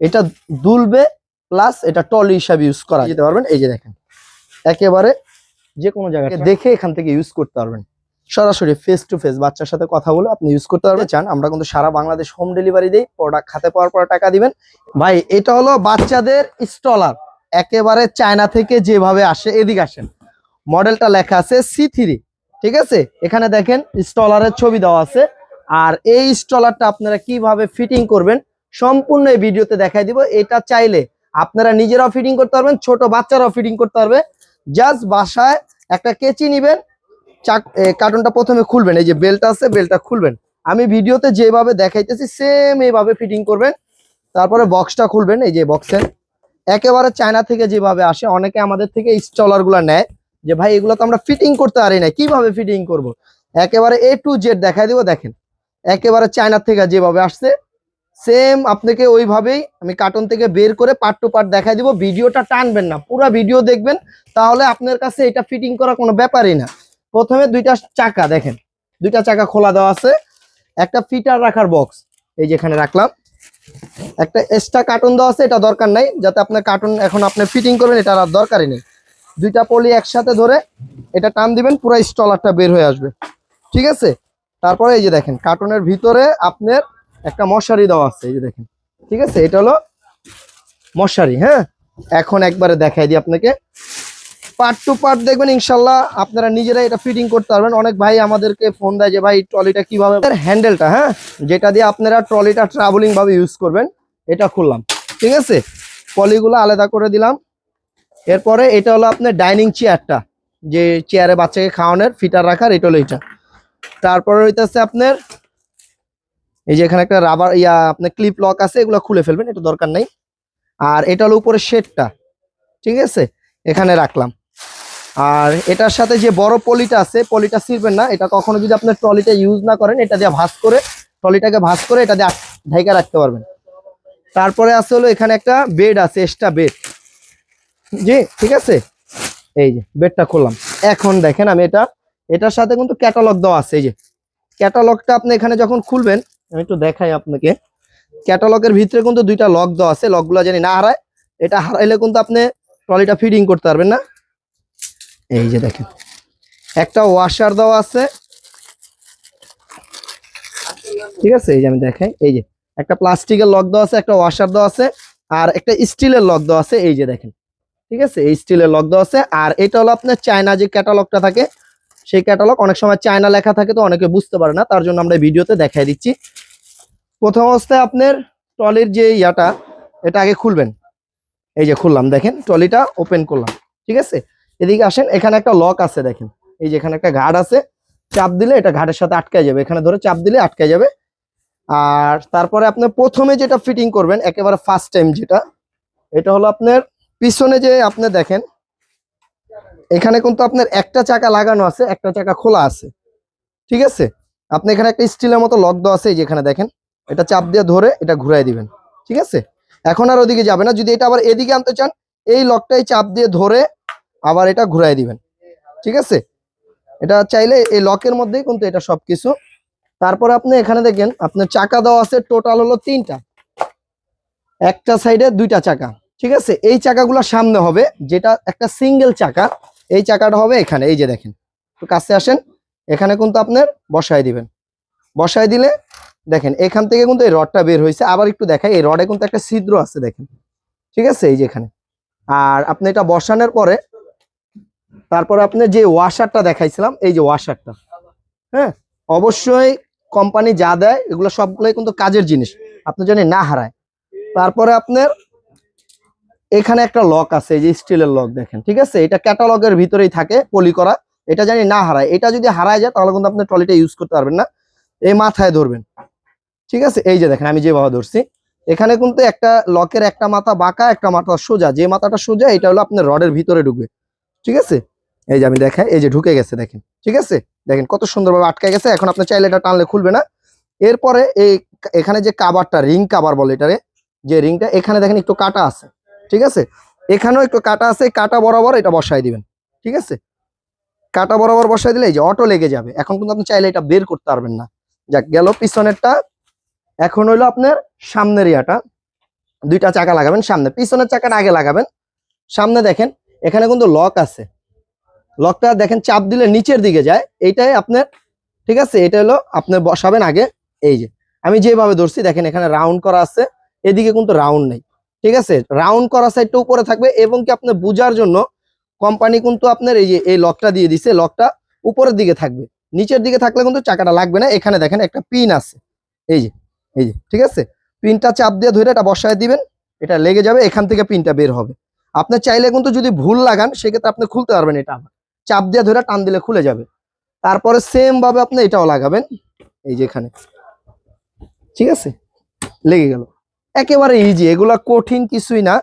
এটা দুলবে প্লাস এটা টলি হিসাবে ইউজ করা যেতে পারবেন। এই যে দেখেন একেবারে যে কোনো জায়গায় দেখে এখান থেকে ইউজ করতে পারবেন। সরাসরি ফেস টু ফেস বাচ্চার সাথে কথা বলে আপনি ইউজ করতে পারবেন। চান আমরা কিন্তু সারা বাংলাদেশ হোম ডেলিভারি দিই প্রোডাক্ট খাতে পাওয়ার পর টাকা দিবেন। ভাই এটা হলো বাচ্চাদের স্টলার একেবারে চায়না থেকে যেভাবে আসে এদিকে আসেন। মডেলটা লেখা আছে সি থ্রি ঠিক আছে? এখানে দেখেন স্টলারের ছবি দেওয়া আছে। আর এই স্টলারটা আপনারা কীভাবে ফিটিং করবেন সম্পূর্ণ এই ভিডিওতে দেখাই দিব। এটা চাইলে আপনারা নিজেরাও ফিটিং করতে পারবেন, ছোট বাচ্চারাও ফিটিং করতে পারবে। জাস্ট বাসায় একটা কেচি নিবেন, চাক কার্টুনটা প্রথমে খুলবেন, এই যে বেলটা আছে, বেলটা খুলবেন। আমি ভিডিওতে যেভাবে দেখাইতেছি সেম এইভাবে ফিটিং করবেন। তারপরে বক্সটা খুলবেন, এই যে বক্সের একেবারে চায়না থেকে যেভাবে আসে, অনেকে আমাদের থেকে স্টলারগুলা নেয় যে, ভাই, এগুলো তো আমরা ফিটিং করতে পারি না কীভাবে ফিটিং করব। একেবারে এ টু জেড দেখাই দিব, দেখেন। একেবারে চায়না থেকে যেভাবে আসছে সেম আপনাকে ওইভাবেই আমি কার্টুন থেকে বের করে পার্ট টু পার্ট দেখাই দিব। ভিডিওটা টানবেন না, পুরো ভিডিও দেখবেন, তাহলে আপনার কাছে এটা ফিটিং করা কোনো ব্যাপারই না। প্রথমে দুইটা চাকা দেখেন, দুইটা চাকা খোলা দেওয়া আছে, একটা ফিটার রাখার বক্স এই যেখানে রাখলাম। একটা এক্সট্রা কার্টুন দেওয়া আছে, এটা দরকার নাই, যাতে আপনার কার্টুন এখন আপনি ফিটিং করবেন এটা আর দরকারই নেই। দুইটা পলি একসাথে ধরে এটা টান দিবেন, পুরো স্টলারটা বের হয়ে আসবে। ঠিক আছে? তারপরে এই যে দেখেন কার্টুনের ভিতরে আপনার একটা মশারি দেওয়া আছে, এই যে দেখেন। ঠিক আছে? এটা হলো মশারি হ্যাঁ? এখন একবারে দেখাই দিই আপনাকে। পার্ট টু পার্ট দেখবেন ইনশাল্লাহ আপনারা নিজেরা এটা ফিটিং করতে পারবেন। অনেক ভাই আমাদেরকে ফোন দেয় যে, ভাই, ট্রলিটা কীভাবে হ্যান্ডেলটা হ্যাঁ? যেটা দিয়ে আপনারা ট্রলিটা ট্রাভেলিং ভাবে ইউজ করবেন, এটা খুললাম। ঠিক আছে? পলিগুলো আলাদা করে দিলাম। এরপরে এটা হলো আপনার ডাইনিং চেয়ারটা যে চেয়ারে বাচ্চাকে খাওয়ানোর ফিটার রাখার, এটা হলো এটা তারপরে হইতেছে আপনার এই যে এখানে একটা রাবার ইয়া, আপনার ক্লিপ লক আছে, এগুলো খুলে ফেলবেন, এটা দরকার নেই। আর এটা হলো উপরে শেডটা, ঠিক আছে? এখানে রাখলাম। আর এটার সাথে যে বড় পলিটা আছে, পলিটা ছিঁড়বেন না, এটা কখনো যদি আপনার ট্রলিটা ইউজ না করেন, এটা দিয়ে ভাঁজ করে, ট্রলিটাকে ভাঁজ করে এটা দিয়ে ঢাইকা রাখতে পারবেন। তারপরে আছে হলো এখানে একটা বেড আছে এক্সট্রা বেড জি, ঠিক আছে? এই যে বেডটা খুললাম। এখন দেখেন আমি এটা, এটার সাথে কিন্তু ক্যাটালগ দেওয়া আছে, এই যে। ক্যাটালগটা আপনি এখানে যখন খুলবেন আমি একটু দেখাই আপনাকে। ক্যাটালগের ভিতরে কিন্তু দুইটা লক দেওয়া আছে, লকগুলো জানি না হারায়। এটা হারাইলে কিন্তু আপনি ট্রলিটা ফিডিং করতে পারবেন না। এই যে দেখেন, একটা ওয়াশার দেওয়া আছে। ঠিক আছে, এই যে আমি দেখাই, এই যে একটা প্লাস্টিকের লক দেওয়া আছে, একটা ওয়াশার দেওয়া আছে, আর একটা স্টিলের লক দেওয়া আছে, এই যে দেখেন। ঠিক আছে, এই স্টিলের লক দেওয়া আছে, আর এটা হলো আপনার চায়না যে ক্যাটালগটা থাকে সেই ক্যাটালগ অনেক সময় চায়না লেখা থাকে তো অনেকে বুঝতে পারে না, তার জন্য আমরা ভিডিওতে দেখাই দিচ্ছি। প্রথম অবস্থায় আপনার ট্রলির যে ইয়াটা, এটা আগে খুলবেন। এই যে খুললাম, দেখেন, ট্রলিটা ওপেন করলাম, ঠিক আছে? এদিকে আসেন, এখানে একটা লক আছে, দেখেন। এই যে এখানে একটা ঘাট আছে, চাপ দিলে এটা ঘাটের সাথে আটকে যাবে। এখানে ধরে চাপ দিলে আটকে যাবে। আর তারপরে আপনি প্রথমে যেটা ফিটিং করবেন, একেবারে ফার্স্ট টাইম যেটা, এটা হলো আপনার পিছনে যে আপনি দেখেন এখানে কিন্তু আপনার একটা চাকা লাগানো আছে, একটা চাকা খোলা আছে। ঠিক আছে? আপনি এখানে একটা স্টিলের মতো লক দেওয়া আছে, এই যে এখানে দেখেন। এটা চাপ দিয়ে ধরে এটা ঘুরাই দিবেন। ঠিক আছে? এখন আর ওদিকে যাবে না। যদি এটা আবার এদিকে আনতে চান, এই লকটাই চাপ দিয়ে ধরে আবার এটা ঘুরাই দিবেন। ঠিক আছে? এটা চাইলে এই লকের মধ্যেই কিন্তু এটা সব কিছু তারপরে আপনি এখানে দেখেন, আপনার চাকা দেওয়া আছে, টোটাল হলো তিনটা। একটা সাইডে দুইটা চাকা। ঠিক আছে? এই চাকাগুলো সামনে হবে, যেটা একটা সিঙ্গেল চাকা। এই চাকাটা হবে এখানে, এই যে দেখেন। তো কাছে আসেন, এখানে কিন্তু আপনার বসায় দিবেন। বসায় দিলে, দেখেন, এখান থেকে কিন্তু এই রডটা বের হয়েছে। আবার একটু দেখাই, এই রডে কিন্তু একটা ছিদ্র আছে, দেখেন। ঠিক আছে, এই যে এখানে। আর আপনি এটা বসানোর পরে, তারপরে আপনি যে ওয়াশারটা দেখাইছিলাম, এই যে ওয়াশারটা হ্যাঁ? অবশ্যই কোম্পানি যা দেয়, এগুলো সবগুলোই কিন্তু কাজের জিনিস। আপনি জানি না হারায়। তারপরে আপনার এখানে একটা লক আছে, এই যে স্টিলের লক দেখেন, ঠিক আছে? এটা ক্যাটালগের ভিতরেই থাকে পলি করা। এটা জানি না হারায়। এটা যদি হারায় যায়, তাহলে কিন্তু আপনি ট্রলিটা ইউজ করতে পারবেন না। এই মাথায় ধরবেন। ঠিক আছে? এই যে দেখেন, আমি যেভাবে ধরছি। এখানে কিন্তু একটা লকের একটা মাথা বাঁকা, একটা মাথা সোজা। যে মাথাটা সোজা, এটা হলো আপনার রডের ভিতরে ঢুকবে। ঠিক আছে? এই যে আমি দেখাই এই যে ঢুকে গেছে, দেখেন। ঠিক আছে? দেখেন, কত সুন্দরভাবে আটকে গেছে। এখন আপনি চাইলে এটা টানলে খুলবে না। এরপরে এই এখানে যে কাবারটা রিং কাবার বলে এটারে, যে রিংটা এখানে দেখেন একটু কাটা আছে। ঠিক আছে? এখানেও একটু কাটা আছে কাটা বরাবর এটা বসাই দিবেন, ঠিক আছে? কাটা বরাবর বসাই দিলে এই যে অটো লেগে যাবে। এখন কিন্তু আপনি চাইলে এটা বের করতে পারবেন না। যাক, গেল পিছনেরটা। এখন হইল আপনার সামনের ইয়াটা। দুইটা চাকা লাগাবেন সামনে। পিছনের চাকাটা আগে লাগাবেন। সামনে দেখেন, এখানে কিন্তু লক আছে। লকটা দেখেন, চাপ দিলে নিচের দিকে যায়। এইটাই আপনার, ঠিক আছে? এটা হলো আপনি বসাবেন আগে। এই যে, আমি যেভাবে ধরছি, দেখেন এখানে রাউন্ড করা আছে। এদিকে কিন্তু রাউন্ড নেই। ঠিক আছে? রাউন্ড করা সাইডটা উপরে থাকবে এবং কি আপনি বুঝার জন্য কোম্পানি কিন্তু আপনার এই যে, এই লকটা দিয়ে দিছে লকটা উপরের দিকে থাকবে। নিচের দিকে থাকলে কিন্তু চাকাটা লাগবে না। এখানে দেখেন একটা পিন আছে। এই যে এই যে, ঠিক আছে? পিনটা চাপ দিয়ে ধরে এটা বসায় দিবেন, এটা লেগে যাবে, এখান থেকে পিনটা বের হবে। আপনি চাইলে কিন্তু যদি ভুল লাগান, সেক্ষেত্রে আপনি খুলতে পারবেন এটা আবার। চাপ দিয়ে ধরে টান দিলে খুলে যাবে। তারপরে সেম ভাবে আপনি এটাও লাগাবেন। এই যে এখানে। ঠিক আছে? লেগে গেল। একেবারে ইজি এগুলা কঠিন কিছুই না।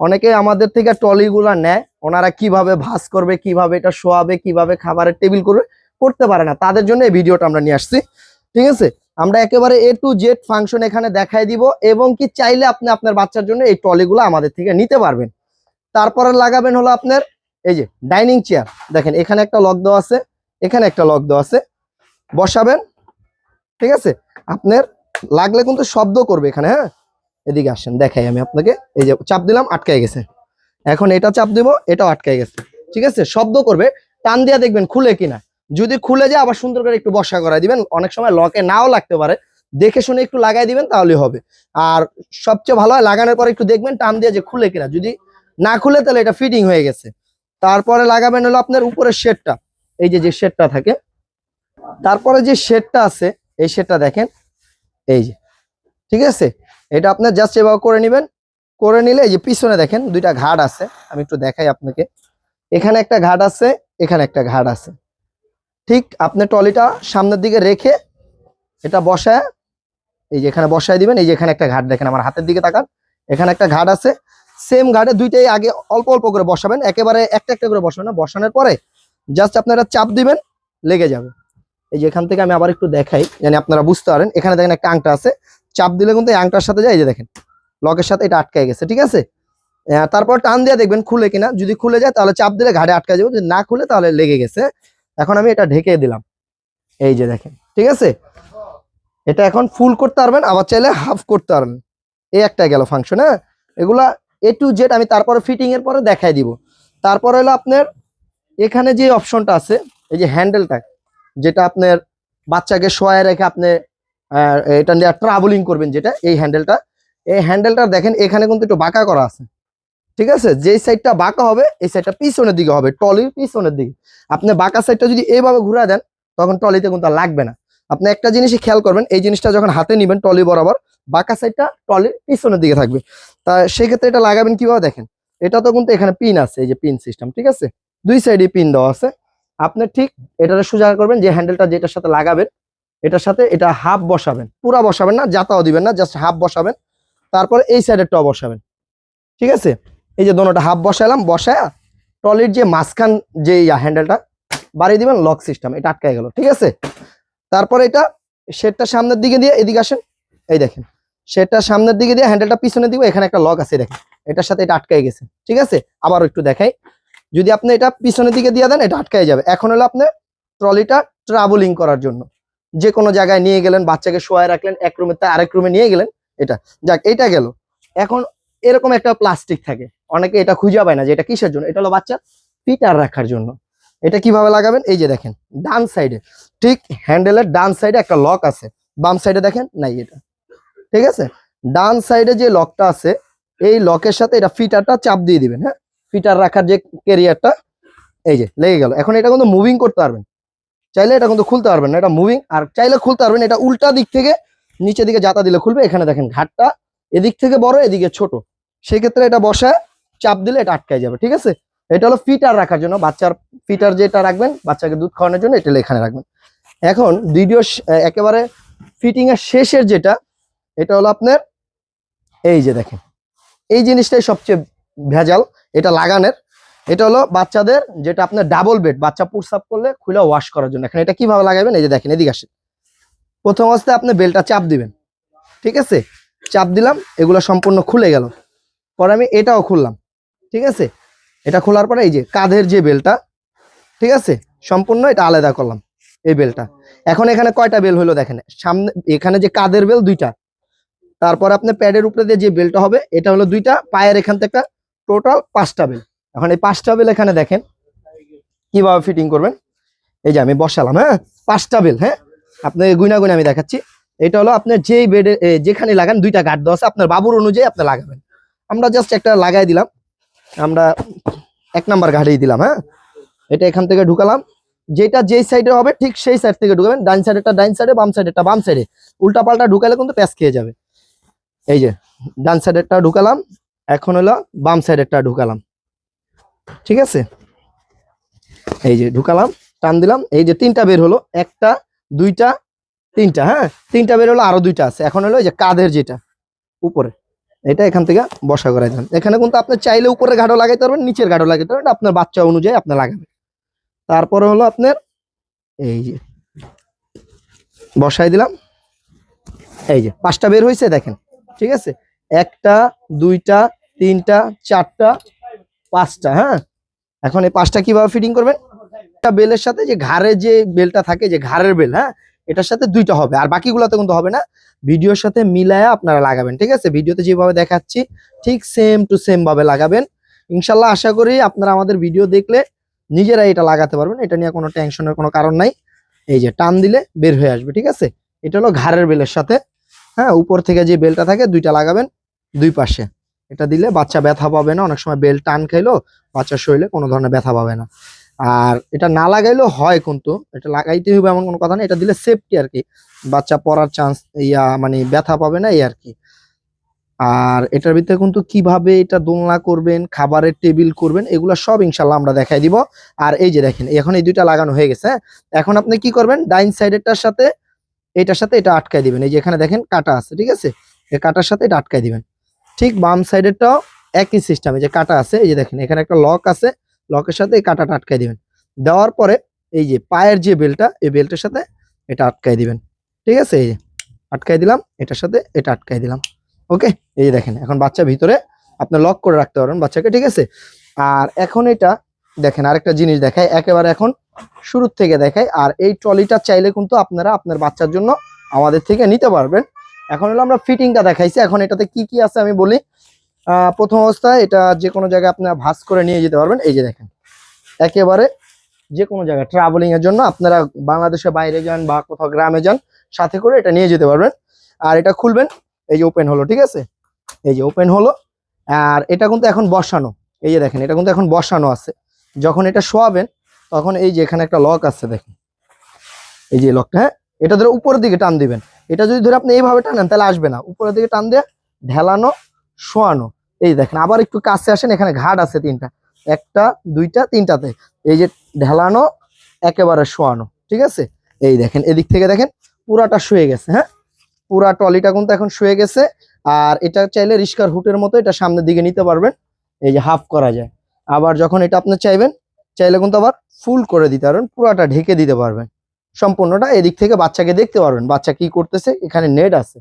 অনেকে আমাদের থেকে টলিগুলা নেয়, ওনারা কীভাবে ভাস করবে, কীভাবে এটা শোয়াবে, কীভাবে খাবারের টেবিল করবে, করতে পারে না। তাদের জন্য এই ভিডিওটা আমরা নিয়ে আসছি। ঠিক আছে? আমরা একেবারে এ টু জেড ফাংশন এখানে দেখাই দিব, এবং কি চাইলে আপনি আপনার বাচ্চার জন্য এই টলিগুলো আমাদের থেকে নিতে পারবেন। তারপরে লাগাবেন হলো আপনার, এই যে ডাইনিং চেয়ার। দেখেন, এখানে একটা লক দেওয়া আছে, এখানে একটা লক দেওয়া আছে। বসাবেন, ঠিক আছে? আপনার লাগলে কিন্তু শব্দ করবে এখানে হ্যাঁ? এদিকে আসেন, দেখাই আমি আপনাকে। এই যে চাপ দিলাম, আটকায় গেছে। এখন এটা চাপ দিব, এটাও আটকায় গেছে। ঠিক আছে? শব্দ করবে, টান দিয়া দেখবেন খুলে কিনা। যদি খুলে যায়, আবার সুন্দর করে একটু বসা করাই দিবেন। অনেক সময় লকে নাও লাগতে পারে। দেখে শুনে একটু লাগাই দিবেন তাহলে হবে। আর সবচেয়ে ভালো হয়, লাগানোর পর একটু দেখবেন, টান দিয়ে যে খুলে কিনা। যদি না খুলে, তাহলে এটা ফিটিং হয়ে গেছে। তারপরে লাগাবেন হলো আপনার উপরের শেডটা। এই যে যে শেডটা থাকে, তারপরে যে শেডটা আছে, এই শেডটা দেখেন। এই যে, ঠিক আছে? এটা আপনার জাস্ট এভাবে করে নেবেন। করে নিলে এই যে পিছনে দেখেন দুইটা ঘাট আছে। আমি একটু দেখাই আপনাকে। এখানে একটা ঘাট আছে, এখানে একটা ঘাট আছে। ঠিক আপনি টলিটা সামনের দিকে রেখে এটা বসায়, এই যে এখানে বসায় দিবেন, এই যে এখানে একটা ঘাট দেখেন আমার হাতের দিকে তাকান। এখানে একটা ঘাট আছে। সেম ঘাটে দুইটাই আগে অল্প অল্প করে বসাবেন। একেবারে একটা একটা করে বসাবেন না, বসানোর পরে জাস্ট আপনারা চাপ দিবেন, লেগে যাবে। এই যে এখান থেকে আমি আবার একটু দেখাই জানি আপনারা বুঝতে পারেন। এখানে দেখেন একটা আংটা আছে। চাপ দিলে কিন্তু আংটার সাথে যায়, এই যে দেখেন, লকের সাথে এটা আটকায় গেছে, ঠিক আছে? তারপর টান দিয়ে দেখবেন খুলে কিনা, যদি খুলে যায় তাহলে চাপ দিলে ঘাড়ে আটকা যাবে, যদি না খুলে তাহলে লেগে গেছে। এখন আমি এটা ঢেকে দিলাম, এই যে দেখেন, ঠিক আছে? এটা এখন ফুল করতে পারবেন, আবার চাইলে হাফ করতে পারবেন। এই একটা গেল ফাংশন হ্যাঁ? এগুলা এ টু জেড আমি তারপরে ফিটিং এর পরে দেখাই দিব। তারপর হলো আপনার এখানে যে অপশনটা আছে, এই যে হ্যান্ডেলটা যেটা আপনার বাচ্চাকে শোয়ায় রেখে আপনি এটা নিয়ে ট্রাভেলিং করবেন যেটা, এই হ্যান্ডেলটা এই হ্যান্ডেলটা দেখেন, এখানে কিন্তু একটু বাঁকা করা আছে। ঠিক আছে? যেই সাইডটা বাঁকা হবে, এই সাইডটা পিছনের দিকে হবে টলির পিছনের দিকে। আপনি বাঁকা সাইডটা যদি এইভাবে ঘুরা দেন, তখন টলিতে কিন্তু লাগবে না। আপনি একটা জিনিসই খেয়াল করবেন, এই জিনিসটা যখন হাতে নিবেন টলি বরাবর, বাঁকা সাইডটা টলির পিছনের দিকে থাকবে। তা সেক্ষেত্রে এটা লাগাবেন কীভাবে দেখেন? এটা তো কিন্তু এখানে পিন আছে, এই যে পিন সিস্টেম ঠিক আছে? দুই সাইডে পিন দেওয়া আছে। আপনি ঠিক এটা সোজা করবেন যে হ্যান্ডেলটা যেটার সাথে লাগাবেন এটার সাথে এটা হাফ বসাবেন, পুরা বসাবেন না, যাতাও দিবেন না জাস্ট হাফ বসাবেন। তারপরে এই সাইডেরটাও বসাবেন, ঠিক আছে? এই যে দোনোটা হাফ বসাইলাম বসায় ট্রলির যে মাঝখান যে হ্যান্ডেলটা বাড়িয়ে দিবেন লক সিস্টেম এটা আটকায় গেল, ঠিক আছে? তারপরে এটা শেডটা সামনের দিকে দিয়ে এদিকে আসেন, এই দেখেন, শেডটা সামনের দিকে দিয়ে হ্যান্ডেলটা পিছনে দিব এখানে একটা লক আছে দেখেন, এটার সাথে এটা আটকায় গেছে, ঠিক আছে? আবার একটু দেখাই, যদি আপনি এটা পিছনের দিকে দিয়ে দেন, এটা আটকায় যাবে, এখন হলো আপনার ট্রলিটা ট্রাভেলিং করার জন্য যে কোনো জায়গায় নিয়ে গেলেন, বাচ্চাকে শোয়ায় রাখলেন, এক রুমে তা আরেক রুমে নিয়ে গেলেন, এটা যাক, এটা গেল। এখন এরকম একটা প্লাস্টিক থাকে। অনেকে এটা খুঁজে পায় না যে এটা কিসের জন্য, এটা হলো বাচ্চার ফিটার রাখার জন্য। এটা কীভাবে লাগাবেন? এই যে দেখেন, ডান সাইডে। ঠিক হ্যান্ডেলের ডান সাইডে একটা লক আছে। বাম সাইডে দেখেন, নাই এটা। ঠিক আছে? ডান সাইডে যে লকটা আছে, এই লকের সাথে এটা ফিটারটা চাপ দিয়ে দিবেন হ্যাঁ? ফিটার রাখার যে কেরিয়ারটা এই যে, লেগে গেল। এখন এটা কিন্তু মুভিং করতে পারবেন। চাইলে এটা কিন্তু খুলতে পারবেন না, এটা মুভিং আর চাইলে খুলতে পারবেন এটা উল্টা দিক থেকে নিচের দিকে যাতা দিলে খুলবে, এখানে দেখেন ঘাটটা এদিক থেকে বড়, এদিকে ছোট। সেক্ষেত্রে এটা বসায় চাপ দিলে এটা আটকায় যাবে, ঠিক আছে? এটা হলো ফিটার রাখার জন্য, বাচ্চার ফিটার যেটা রাখবেন, বাচ্চাকে দুধ খাওয়ানোর জন্য এটা এখানে রাখবেন। এখন ভিডিও একেবারে ফিটিং এর শেষের যেটা, এটা হলো আপনার, এই যে দেখেন, এই জিনিসটাই সবচেয়ে ভেজাল, এটা লাগানের। এটা হলো বাচ্চাদের যেটা আপনার ডাবল বেড বাচ্চা পুরসাপ করলে খুলে ওয়াশ করার জন্য। এখন এটা কীভাবে লাগাবেন? এই যে দেখেন, এদিকে আসেন। প্রথম অবস্থায় আপনি বেলটা চাপ দিবেন, ঠিক আছে? চাপ দিলাম, এগুলো সম্পূর্ণ খুলে গেল। পরে আমি এটাও খুললাম, ঠিক আছে? এটা খোলার পরে এই যে কাঁধের যে বেলটা, ঠিক আছে? সম্পূর্ণ এটা আলাদা করলাম, এই বেলটা। এখন এখানে কয়টা বেল হলো দেখেন? সামনে, এখানে যে কাঁধের বেল দুইটা। তারপর আপনার প্যাডের উপরে দিয়ে যে বেলটা হবে, এটা হলো দুইটা, পায়ের এখান থেকে টোটাল পাঁচটা বেল। এখন এই পাঁচটা বেল এখানে দেখেন। কীভাবে ফিটিং করবেন? এই যে আমি বসালাম হ্যাঁ? পাঁচটা বেল হ্যাঁ? আপনাকে গুইনা গুইনা আমি দেখাচ্ছি। এটা হলো আপনার যেই বেডে যেখানে লাগান, দুইটা গার্ড দেওয়া আছে। আপনার বাবুর অনুযায়ী আপনি লাগাবেন। আমরা জাস্ট একটা লাগাই দিলাম। আমরা এক নাম্বার গাড়ি দিলাম হ্যাঁ? এটা এখান থেকে ঢুকালাম। যেটা যেই সাইডে হবে, ঠিক সেই সাইড থেকে ঢুকাবেন। ডাইন সাইডেরটা ডাইন সাইডে বাম সাইডেরটা বাম সাইডে উল্টা পাল্টা ঢুকালে কিন্তু প্যাস খেয়ে যাবে। এই যে, ডান সাইডেরটা ঢুকালাম। এখন হলো বাম সাইডেরটা ঢুকালাম। ঠিক আছে? এই যে ঢুকালাম, টান দিলাম, এই যে তিনটা বের হলো, একটা, দুইটা, তিনটা হ্যাঁ? তিনটা বের হলো, আরও দুইটা আছে। এখন হলো এই যে কাদের যেটা, উপরে। এটা এখান থেকে বসা করাই দেন। এখানে কিন্তু আপনি চাইলে উপরে গাঢ় লাগাইতে পারবেন, নিচের গাঢ় লাগাইতে পারবেন, আপনার বাচ্চা অনুযায়ী আপনি লাগাবেন। তারপরে হলো আপনার এই যে বসাই দিলাম। এই যে পাঁচটা বের হয়েছে দেখেন, ঠিক আছে? একটা, দুইটা, তিনটা, চারটা পাঁচটা হ্যাঁ? এখন এই পাঁচটা কীভাবে ফিটিং করবেন একটা বেলের সাথে যে ঘাড়ে যে বেলটা থাকে, যে ঘাড়ের বেল হ্যাঁ? এটার সাথে দুইটা হবে, আর বাকিগুলোতে কিন্তু হবে না। ভিডিওর সাথে মিলায়া আপনারা লাগাবেন, ঠিক আছে? ভিডিওতে যেভাবে দেখাচ্ছি, ঠিক সেম টু সেম ভাবে লাগাবেন। ইনশাল্লাহ আশা করি আপনারা আমাদের ভিডিও দেখলে নিজেরাই এটা লাগাতে পারবেন। এটা নিয়ে কোনো টেনশনের কোনো কারণ নাই। এই যে টান দিলে বের হয়ে আসবে, ঠিক আছে? এটা হলো ঘাড়ের বেলের সাথে হ্যাঁ? উপর থেকে যে বেলটা থাকে, দুইটা লাগাবেন, দুই পাশে। এটা দিলে বাচ্চা ব্যথা পাবে না। অনেক সময় বেল টান খাইলো, বাচ্চার শরীরে কোনো ধরনের ব্যথা পাবে না। আর এটা না লাগাইলেও হয় কিন্তু, এটা লাগাইতে হবে এমন কোনো কথা নেই। এটা দিলে সেফটি আর কি। বাচ্চা পড়ার চান্স ইয়া মানে ব্যথা পাবে না, এই আর কি। আর এটার ভিতরে কিন্তু কীভাবে এটা দোলনা করবেন, খাবারের টেবিল করবেন, এগুলো সব ইনশাল্লাহ আমরা দেখাই দিব। আর এই যে দেখেন, এখন এই দুইটা লাগানো হয়ে গেছে হ্যাঁ? এখন আপনি কি করবেন, ডাইন সাইডেরটার সাথে, এটার সাথে এটা আটকাই দিবেন। এই যে এখানে দেখেন কাটা আছে, ঠিক আছে? এই কাটার সাথে এটা আটকাই দিবেন। ঠিক বাম সাইডেরটাও একই সিস্টেম যে কাটা আছে, এই যে দেখেন, এখানে একটা লক আছে লকের সাথে এই কাটাটা আটকাই দিবেন। দেওয়ার পরে এই যে পায়ের যে বেলটা, এই বেল্টের সাথে এটা আটকাই দিবেন। ঠিক আছে, এই যে আটকাই দিলাম, এটার সাথে এটা আটকাই দিলাম। ওকে এই যে দেখেন, এখন বাচ্চা ভিতরে আপনি লক করে রাখতে পারবেন বাচ্চাকে, ঠিক আছে? আর এখন এটা দেখেন, আরেকটা জিনিস দেখায় একেবারে এখন শুরুর থেকে দেখায় আর এই ট্রলিটা চাইলে কিন্তু আপনারা আপনার বাচ্চার জন্য আমাদের থেকে নিতে পারবেন। এখন হলো আমরা ফিটিংটা দেখাইছি। এখন এটাতে কি কি আছে আমি বলি। প্রথম অবস্থায় এটা যে কোনো জায়গায় আপনারা ভাঁজ করে নিয়ে যেতে পারবেন। এই যে দেখেন, একেবারে যে কোনো জায়গায় ট্রাভেলিং এর জন্য আপনারা বাংলাদেশের বাইরে যান বা কোথাও গ্রামে যান, সাথে করে এটা নিয়ে যেতে পারবেন। আর এটা খুলবেন, এই যে ওপেন হলো, ঠিক আছে? এই যে ওপেন হলো, আর এটা কিন্তু এখন বসানো। এই যে দেখেন, এটা কিন্তু এখন বসানো আছে। যখন এটা শোয়াবেন, তখন এই যে এখানে একটা লক আছে, দেখেন। এই যে লকটা হ্যাঁ? এটা ধরে উপরের দিকে টান দিবেন। এটা যদি ধরে আপনি এইভাবে টানেন, তাহলে আসবে না। উপরের দিকে টান দিয়ে ঢেলানো, শোয়ানো। এই দেখেন, আবার একটু কাছে আসেন, এখানে ঘাট আছে তিনটা। একটা, দুইটা, তিনটাতে। এই যে ঢেলানো, একেবারে শোয়ানো, ঠিক আছে? এই দেখেন, এদিক থেকে দেখেন, পুরাটা শুয়ে গেছে হ্যাঁ? পুরা টলিটা কিন্তু এখন শুয়ে গেছে, আর এটা চাইলে রিস্কার হুটের মতো এটা সামনের দিকে নিতে পারবেন। এই যে হাফ করা যায়। আবার যখন এটা আপনি চাইবেন, চাইলে কিন্তু আবার ফুল করে দিতে পারবেন, পুরাটা ঢেকে দিতে পারবেন। সম্পূর্ণটা এদিক থেকে বাচ্চাকে দেখতে পারবেন। বাচ্চা কি করতেছে? এখানে নেট আছে।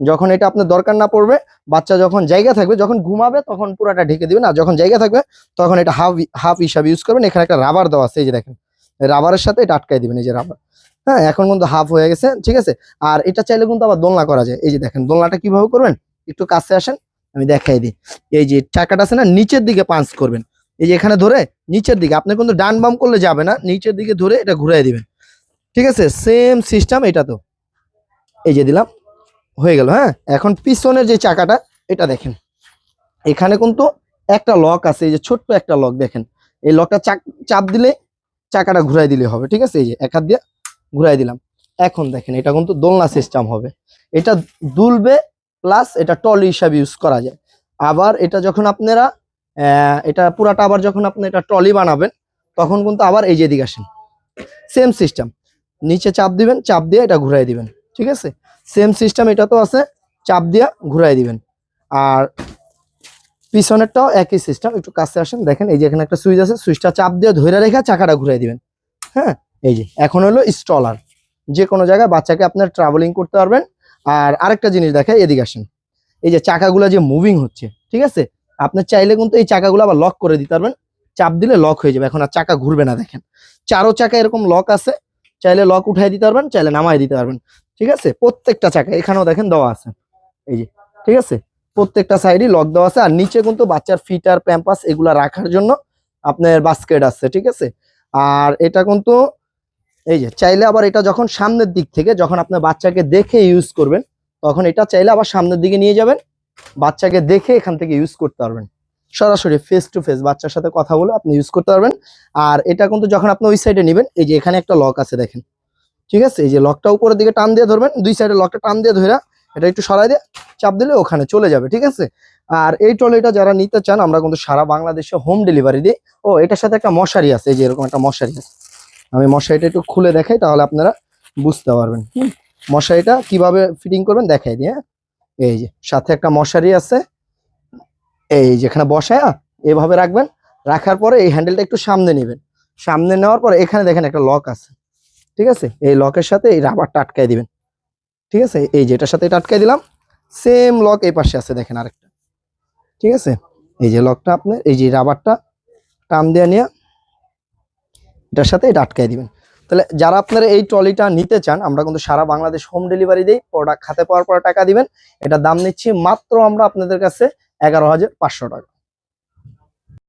যখন এটা আপনার দরকার না পড়বে, বাচ্চা যখন জায়গা থাকবে, যখন ঘুমাবে, তখন পুরাটা ঢেকে দিবেন। আর যখন জায়গা থাকবে, তখন এটা হাফ হাফ হিসাবে ইউজ করবেন। এখানে একটা রাবার দেওয়া আছে, এই যে দেখেন। রাবারের সাথে এটা আটকাই দিবেন, এই যে রাবার হ্যাঁ এখন কিন্তু হাফ হয়ে গেছে, ঠিক আছে? আর এটা চাইলে কিন্তু আবার দোলনা করা যায়। এই যে দেখেন, দোলনাটা কীভাবে করবেন? একটু কাছে আসেন, আমি দেখাই দিই। এই যে চাকাটা আছে না, নিচের দিকে পাঞ্চ করবেন। এই যে এখানে ধরে নিচের দিকে, আপনি কিন্তু ডান বাম করলে যাবে না, নিচের দিকে ধরে এটা ঘুরাই দিবেন। ঠিক আছে সেম সিস্টেম এটা তো। এই যে দিলাম, হয়ে গেল হ্যাঁ? এখন পিছনের যে চাকাটা, এটা দেখেন। এখানে কিন্তু একটা লক আছে, এই যে ছোট্ট একটা লক দেখেন। এই লকটা চাপ দিলে চাকাটা ঘুরাই দিলে হবে, ঠিক আছে? এই যে এক হাত দিয়ে ঘুরাই দিলাম। এখন দেখেন, এটা কিন্তু দোলনা সিস্টেম হবে। এটা দুলবে প্লাস এটা টলি হিসাবে ইউজ করা যায়। আবার এটা যখন আপনারা এটা পুরাটা আবার যখন আপনি এটা টলি বানাবেন, তখন কিন্তু আবার এই যে দিকে আসেন। সেম সিস্টেম নিচে চাপ দিবেন, চাপ দিয়ে এটা ঘুরাই দিবেন, ঠিক আছে? সেম সিস্টেম এটা তো আছে, চাপ দিয়ে ঘুরাই দিবেন। আর পিছনেরটাও একই সিস্টেম একটু কাছে আসেন, দেখেন, এই যে এখানে একটা সুইচ আছে সুইচটা চাপ দিয়ে ধরে রেখে চাকাটা ঘুরাই দিবেন। হ্যাঁ? এই যে, এখন হলো স্টলার যে কোনো জায়গায় বাচ্চাকে আপনার ট্রাভেলিং করতে পারবেন। আর আরেকটা জিনিস দেখে এদিকে আসেন। এই যে চাকাগুলো যে মুভিং হচ্ছে, ঠিক আছে? আপনি চাইলে কিন্তু এই চাকাগুলো আবার লক করে দিতে পারবেন। চাপ দিলে লক হয়ে যাবে, এখন আর চাকা ঘুরবে না, দেখেন। চারো চাকা এরকম লক আছে চাইলে লক উঠাই দিতে পারবেন, চাইলে নামাই দিতে পারবেন। ঠিক আছে? প্রত্যেকটা চাকা এখানেও দেখেন দেওয়া আছে। এই যে, ঠিক আছে? প্রত্যেকটা সাইডই লক দেওয়া আছে। আর নিচে কিন্তু বাচ্চার ফিটার প্যাম্পাস এগুলো রাখার জন্য আপনার বাস্কেট আছে, ঠিক আছে? আর এটা কিন্তু, এই যে, চাইলে আবার এটা যখন সামনের দিক থেকে যখন আপনার বাচ্চাকে দেখে ইউজ করবেন, তখন এটা চাইলে আবার সামনের দিকে নিয়ে যাবেন। বাচ্চাকে দেখে এখান থেকে ইউজ করতে পারবেন। সরাসরি ফেস টু ফেস বাচ্চার সাথে কথা বলে আপনি ইউজ করতে পারবেন। আর এটা কিন্তু যখন আপনি ওই সাইডে নেবেন এই যে এখানে একটা লক আছে দেখেন। ঠিক আছে? এই যে লকটা উপরের দিকে টান দিয়ে ধরবেন দুই সাইডে লকটা টান দিয়ে ধরে এটা একটু সরাই দিয়ে চাপ দিলে ওখানে চলে যাবে ঠিক আছে? আর এই ট্রলিটা যারা নিতে চান আমরা কিন্তু সারা বাংলাদেশে হোম ডেলিভারি দিই ও এটার সাথে একটা মশারি আছে এই যে এরকম একটা মশারি আছে। আমি মশারিটা একটু খুলে দেখাই তাহলে আপনারা বুঝতে পারবেন। হুম। মশারিটা কীভাবে ফিটিং করবেন দেখাই দিয়ে হ্যাঁ? এই যে সাথে একটা মশারি আছে। এই যেখানে বসায় এভাবে রাখবেন। রাখার পরে এই হ্যান্ডেলটা একটু সামনে নেবেন। সামনে নেওয়ার পরে এখানে দেখেন একটা লক আছে। ঠিক আছে? এই লকের সাথে এই রাবারটা আটকায় দিবেন। ঠিক আছে? এই যেটার সাথে এটা আটকায় দিলাম সেম লক এই পাশে আছে দেখেন আরেকটা। ঠিক আছে? এই যে লকটা আপনি এই যে রাবারটা টান দিয়ে নিয়ে, এটার সাথে এটা আটকায় দিবেন। তাহলে যারা আপনারা এই ট্রলিটা নিতে চান, আমরা কিন্তু সারা বাংলাদেশ হোম ডেলিভারি দিই প্রোডাক্ট খাতে পাওয়ার পর টাকা দিবেন। এটা দাম নিচ্ছি মাত্র আমরা আপনাদের কাছে এগারো হাজার পাঁচশো টাকা।